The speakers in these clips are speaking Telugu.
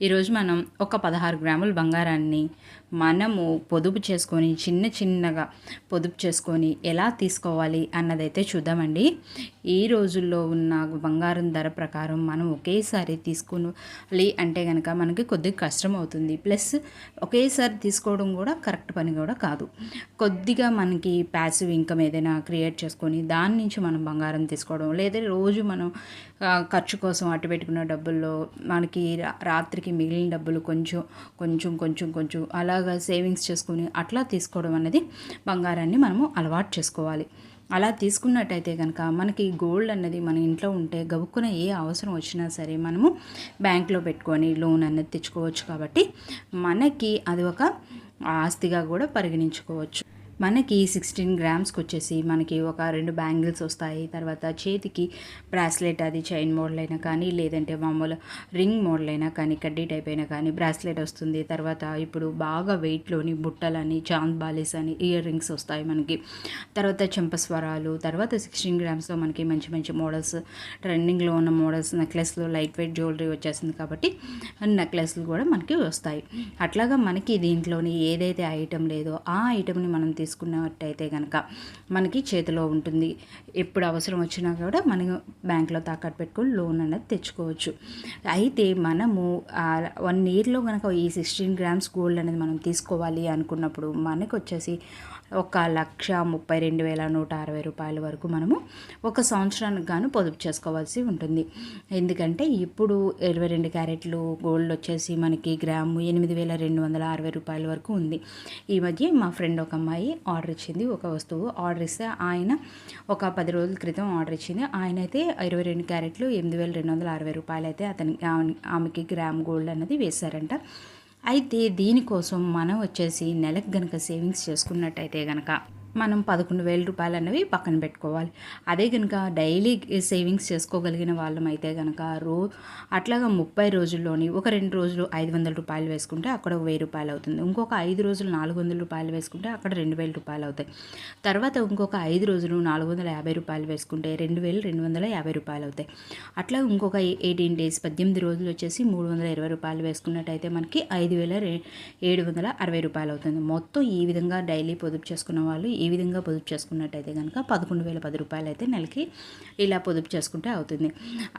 ఈరోజు మనం ఒక పదహారు గ్రాముల బంగారాన్ని మనము పొదుపు చేసుకొని చిన్న చిన్నగా పొదుపు చేసుకొని ఎలా తీసుకోవాలి అన్నదైతే చూద్దామండి. ఈ రోజుల్లో ఉన్న బంగారం ధర ప్రకారం మనం ఒకేసారి తీసుకోవాలి అంటే కనుక మనకి కొద్దిగా కష్టం అవుతుంది. ప్లస్ ఒకేసారి తీసుకోవడం కూడా కరెక్ట్ పని కూడా కాదు. కొద్దిగా మనకి ప్యాసివ్ ఇన్కమ్ ఏదైనా క్రియేట్ చేసుకొని దాని నుంచి మనం బంగారం తీసుకోవడం లేదా రోజు మనం ఖర్చు కోసం అటు పెట్టుకున్న డబ్బుల్లో మనకి రాత్రికి మిగిలిన డబ్బులు కొంచెం కొంచెం కొంచెం కొంచెం అలాగా సేవింగ్స్ చేసుకుని అట్లా తీసుకోవడం అనేది బంగారాన్ని మనము అలవాటు చేసుకోవాలి. అలా తీసుకున్నట్టయితే కనుక మనకి గోల్డ్ అన్నది మన ఇంట్లో ఉంటే గబుక్కున ఏ అవసరం వచ్చినా సరే మనము బ్యాంక్లో పెట్టుకొని లోన్ అనేది తెచ్చుకోవచ్చు కాబట్టి మనకి అది ఒక ఆస్తిగా కూడా పరిగణించుకోవచ్చు. మనకి సిక్స్టీన్ గ్రామ్స్కి వచ్చేసి మనకి ఒక రెండు బ్యాంగిల్స్ వస్తాయి. తర్వాత చేతికి బ్రాస్లెట్ అది చైన్ మోడల్ అయినా కానీ లేదంటే మామూలు రింగ్ మోడల్ అయినా కానీ కడ్డీ టైప్ అయినా కానీ బ్రాస్లెట్ వస్తుంది. తర్వాత ఇప్పుడు బాగా వెయిట్లోని బుట్టలని చాంద్ బాలీస్ అని ఇయర్ రింగ్స్ వస్తాయి మనకి. తర్వాత చెంపస్వరాలు తర్వాత సిక్స్టీన్ గ్రామ్స్లో మనకి మంచి మంచి మోడల్స్ ట్రెండింగ్లో ఉన్న మోడల్స్ నెక్లెస్లో లైట్ వెయిట్ జ్యువెలరీ వచ్చేసింది కాబట్టి నెక్లెస్లు కూడా మనకి వస్తాయి. అట్లాగా మనకి దీంట్లోని ఏదైతే ఐటెం లేదో ఆ ఐటెంని మనం తీసుకు తీసుకున్నట్టయితే కనుక మనకి చేతిలో ఉంటుంది. ఎప్పుడు అవసరం వచ్చినా కూడా మనం బ్యాంక్లో తాకట్టు పెట్టుకొని లోన్ అనేది తెచ్చుకోవచ్చు. అయితే మనము వన్ ఇయర్లో కనుక ఈ సిక్స్టీన్ గ్రామ్స్ గోల్డ్ అనేది మనం తీసుకోవాలి అనుకున్నప్పుడు మనకు వచ్చేసి ఒక లక్ష ముప్పై రెండు వేల నూట అరవై రూపాయల వరకు మనము ఒక సంవత్సరానికి గాను పొదుపు చేసుకోవాల్సి ఉంటుంది. ఎందుకంటే ఇప్పుడు ఇరవై రెండు క్యారెట్లు గోల్డ్ వచ్చేసి మనకి గ్రాము ఎనిమిది వేల రెండు వందల అరవై రూపాయల వరకు ఉంది. ఈ మధ్య మా ఫ్రెండ్ ఒక అమ్మాయి ఆర్డర్ ఇచ్చింది. ఒక వస్తువు ఆర్డర్ ఇస్తే ఆయన ఒక పది రోజుల క్రితం ఆర్డర్ ఇచ్చింది. ఆయన అయితే ఇరవై రెండు క్యారెట్లు ఎనిమిది వేల రెండు వందల అరవై రూపాయలు అయితే అతని ఆమెకి గ్రామ్ గోల్డ్ అన్నది వేశారంట. అయితే దీనికోసం మనం వచ్చేసి నెలకు గనక సేవింగ్స్ చేసుకున్నట్టయితే గనక మనం పదకొండు వేల రూపాయలు అనేవి పక్కన పెట్టుకోవాలి. అదే కనుక డైలీ సేవింగ్స్ చేసుకోగలిగిన వాళ్ళం అయితే కనుక రో అట్లాగా ముప్పై రోజుల్లోని ఒక రెండు రోజులు ఐదు వందల రూపాయలు వేసుకుంటే అక్కడ ఒక వెయ్యి రూపాయలు అవుతుంది. ఇంకొక ఐదు రోజులు నాలుగు వందల రూపాయలు వేసుకుంటే అక్కడ రెండు వేల రూపాయలు అవుతాయి. తర్వాత ఇంకొక ఐదు రోజులు నాలుగు వందల యాభై రూపాయలు వేసుకుంటే రెండు వేలు రెండు వందల యాభై రూపాయలు అవుతాయి. అట్లా ఇంకొక ఎయిటీన్ డేస్ పద్దెనిమిది రోజులు వచ్చేసి మూడు వందల ఇరవై రూపాయలు వేసుకున్నట్టయితే మనకి ఐదు వేల ఏడు వందల అరవై రూపాయలు అవుతుంది. మొత్తం ఈ విధంగా డైలీ పొదుపు చేసుకున్న వాళ్ళు ఈ విధంగా పొదుపు చేసుకున్నట్టయితే కనుక పదకొండు వేల పది రూపాయలు అయితే నెలకి ఇలా పొదుపు చేసుకుంటే అవుతుంది.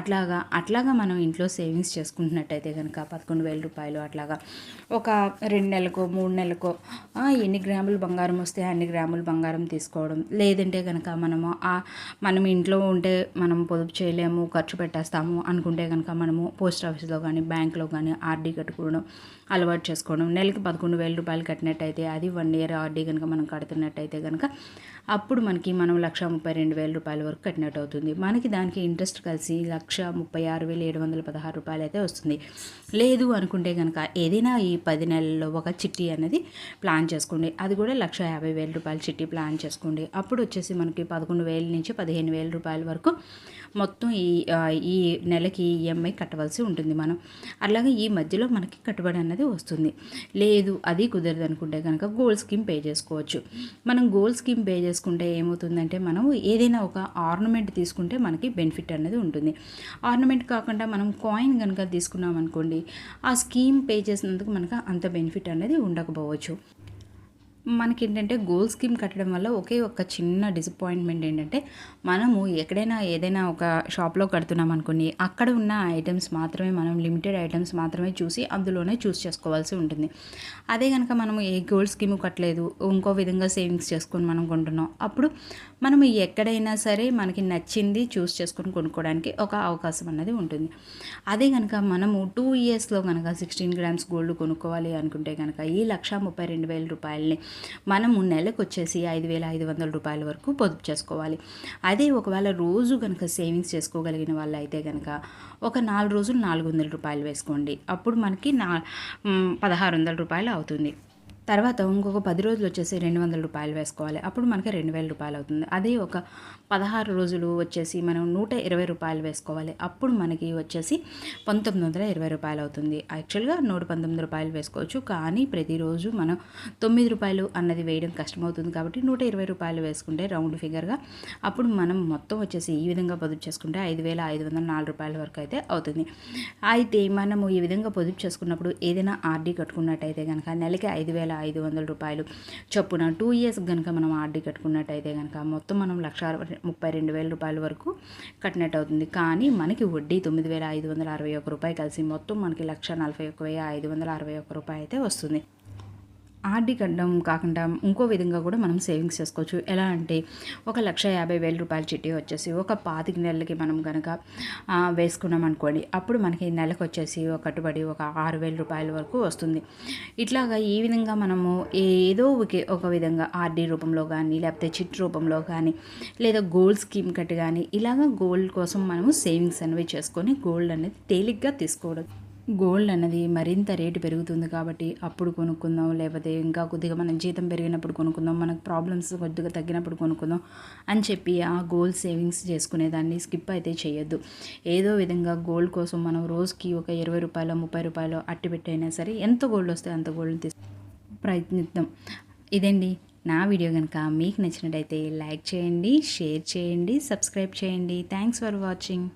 అట్లాగా అట్లాగా మనం ఇంట్లో సేవింగ్స్ చేసుకుంటున్నట్టయితే కనుక పదకొండు వేల రూపాయలు అట్లాగా ఒక రెండు నెలలకో మూడు నెలలకో ఎన్ని గ్రాములు బంగారం వస్తే అన్ని గ్రాములు బంగారం తీసుకోవడం. లేదంటే కనుక మనము మనం ఇంట్లో ఉంటే మనం పొదుపు చేయలేము ఖర్చు పెట్టేస్తాము అనుకుంటే కనుక మనము పోస్ట్ ఆఫీస్లో కానీ బ్యాంక్లో కానీ ఆర్డీ కట్టుకోవడం అలవాటు చేసుకోవడం. నెలకి పదకొండు వేల రూపాయలు కట్టినట్టయితే అది వన్ ఇయర్ ఆర్డీ కనుక మనం కడుతున్నట్టయితే కనుక అప్పుడు మనకి మనం లక్ష ముప్పై రెండు వేల రూపాయల వరకు కట్టినట్టు అవుతుంది. మనకి దానికి ఇంట్రెస్ట్ కలిసి లక్ష ముప్పై ఆరు వేల ఏడు వందల పదహారు రూపాయలు అయితే వస్తుంది. లేదు అనుకుంటే కనుక ఏదైనా ఈ పది నెలల్లో ఒక చిట్టి అనేది ప్లాన్ చేసుకోండి. అది కూడా లక్ష యాభై వేల రూపాయల చిట్టి ప్లాన్ చేసుకోండి. అప్పుడు వచ్చేసి మనకి పదకొండు వేల నుంచి పదిహేను వేల రూపాయల వరకు మొత్తం ఈ ఈ నెలకి ఈఎంఐ కట్టవలసి ఉంటుంది మనం. అలాగే ఈ మధ్యలో మనకి కట్టుబడి అన్నది వస్తుంది. లేదు అది కుదరదు అనుకుంటే కనుక గోల్డ్ స్కీమ్ పే చేసుకోవచ్చు. మనం గోల్డ్ స్కీమ్ పే చేసుకుంటే ఏమవుతుందంటే మనం ఏదైనా ఒక ఆర్నమెంట్ తీసుకుంటే మనకి బెనిఫిట్ అనేది ఉంటుంది. ఆర్నమెంట్ కాకుండా మనం కాయిన్ కనుక తీసుకున్నాం అనుకోండి ఆ స్కీమ్ పే చేసినందుకు మనకు అంత బెనిఫిట్ అనేది ఉండకపోవచ్చు. మనకి ఏంటంటే గోల్ స్కీమ్ కట్టడం వల్ల ఒకే ఒక చిన్న డిసప్పాయింట్మెంట్ ఏంటంటే మనము ఎక్కడైనా ఏదైనా ఒక షాప్లో కడుతున్నాం అనుకోండి అక్కడ ఉన్న ఐటమ్స్ మాత్రమే మనం లిమిటెడ్ ఐటమ్స్ మాత్రమే చూసి అందులోనే చూస్ చేసుకోవాల్సి ఉంటుంది. అదే కనుక మనము ఏ గోల్డ్ స్కీమ్ కట్టలేదు ఇంకో విధంగా సేవింగ్స్ చేసుకొని మనం కొంటున్నాం అప్పుడు మనం ఎక్కడైనా సరే మనకి నచ్చింది చూస్ చేసుకొని కొనుక్కోవడానికి ఒక అవకాశం అన్నది ఉంటుంది. అదే కనుక మనము టూ ఇయర్స్లో కనుక సిక్స్టీన్ గ్రామ్స్ గోల్డ్ కొనుక్కోవాలి అనుకుంటే కనుక ఈ లక్ష ముప్పై రెండు వేల రూపాయలని మనము నెలకు వచ్చేసి ఐదు వేల ఐదు వందల రూపాయల వరకు పొదుపు చేసుకోవాలి. అదే ఒకవేళ రోజు కనుక సేవింగ్స్ చేసుకోగలిగిన వాళ్ళు అయితే కనుక ఒక నాలుగు రోజులు నాలుగు వందల రూపాయలు వేసుకోండి. అప్పుడు మనకి నా పదహారు వందల రూపాయలు అవుతుంది. తర్వాత ఇంకొక పది రోజులు వచ్చేసి రెండు వందల రూపాయలు వేసుకోవాలి. అప్పుడు మనకి రెండు వేల రూపాయలు అవుతుంది. అదే ఒక పదహారు రోజులు వచ్చేసి మనం నూట ఇరవై రూపాయలు వేసుకోవాలి. అప్పుడు మనకి వచ్చేసి పంతొమ్మిది వందల ఇరవై రూపాయలు అవుతుంది. యాక్చువల్గా నూట పంతొమ్మిది రూపాయలు వేసుకోవచ్చు. కానీ ప్రతిరోజు మనం తొమ్మిది రూపాయలు అన్నది వేయడం కష్టమవుతుంది కాబట్టి నూట ఇరవై రూపాయలు వేసుకుంటే రౌండ్ ఫిగర్గా అప్పుడు మనం మొత్తం వచ్చేసి ఈ విధంగా పొదుపు చేసుకుంటే ఐదు వేల ఐదు వందల నాలుగు రూపాయల వరకు అయితే అవుతుంది. అయితే మనము ఈ విధంగా పొదుపు చేసుకున్నప్పుడు ఏదైనా ఆర్డీ కట్టుకున్నట్టయితే కనుక నెలకి ఐదు వేల ఐదు వందల రూపాయలు చొప్పున టూ ఇయర్స్ కనుక మనం ఆర్డీ కట్టుకున్నట్టయితే కనుక మొత్తం మనం లక్ష ముప్పై రెండు వేల రూపాయల వరకు కట్టినట్టు అవుతుంది కానీ మనకి వడ్డీ తొమ్మిది వేల ఐదు వందల అరవై ఒక్క రూపాయి కలిసి మొత్తం మనకి లక్ష నలభై ఒక వెయ్యి ఐదు వందల అరవై ఒక్క రూపాయి అయితే వస్తుంది. ఆర్డీ కట్టడం కాకుండా ఇంకో విధంగా కూడా మనం సేవింగ్స్ చేసుకోవచ్చు. ఎలా అంటే ఒక లక్ష యాభై వేల రూపాయల చిట్టి వచ్చేసి ఒక పాతిక నెలలకి మనం కనుక వేసుకున్నాం అనుకోండి అప్పుడు మనకి నెలకు వచ్చేసి ఒక కట్టుబడి ఒక ఆరు వేల రూపాయల వరకు వస్తుంది. ఇట్లాగా ఈ విధంగా మనము ఏదో ఒకే ఒక విధంగా ఆర్డీ రూపంలో కానీ లేకపోతే చిట్ రూపంలో కానీ లేదా గోల్డ్ స్కీమ్ కట్టి కానీ ఇలాగ గోల్డ్ కోసం మనము సేవింగ్స్ అనేవి చేసుకొని గోల్డ్ అనేది తేలిగ్గా తీసుకోవడం గోల్డ్ అన్నది మరింత రేటు పెరుగుతుంది కాబట్టి అప్పుడు కొనుక్కుందాం లేకపోతే ఇంకా కొద్దిగా మనం జీతం పెరిగినప్పుడు కొనుక్కుందాం మనకు ప్రాబ్లమ్స్ కొద్దిగా తగ్గినప్పుడు కొనుక్కుందాం అని చెప్పి ఆ గోల్డ్ సేవింగ్స్ చేసుకునేదాన్ని స్కిప్ అయితే చేయొద్దు. ఏదో విధంగా గోల్డ్ కోసం మనం రోజుకి ఒక ఇరవై రూపాయలు ముప్పై రూపాయలు అట్టి పెట్టైనా సరే ఎంత గోల్డ్ వస్తే అంత గోల్డ్ తీసు ప్రయత్నిద్దాం. ఇదండి నా వీడియో కనుక మీకు నచ్చినట్టయితే లైక్ చేయండి షేర్ చేయండి సబ్స్క్రైబ్ చేయండి. Thanks for watching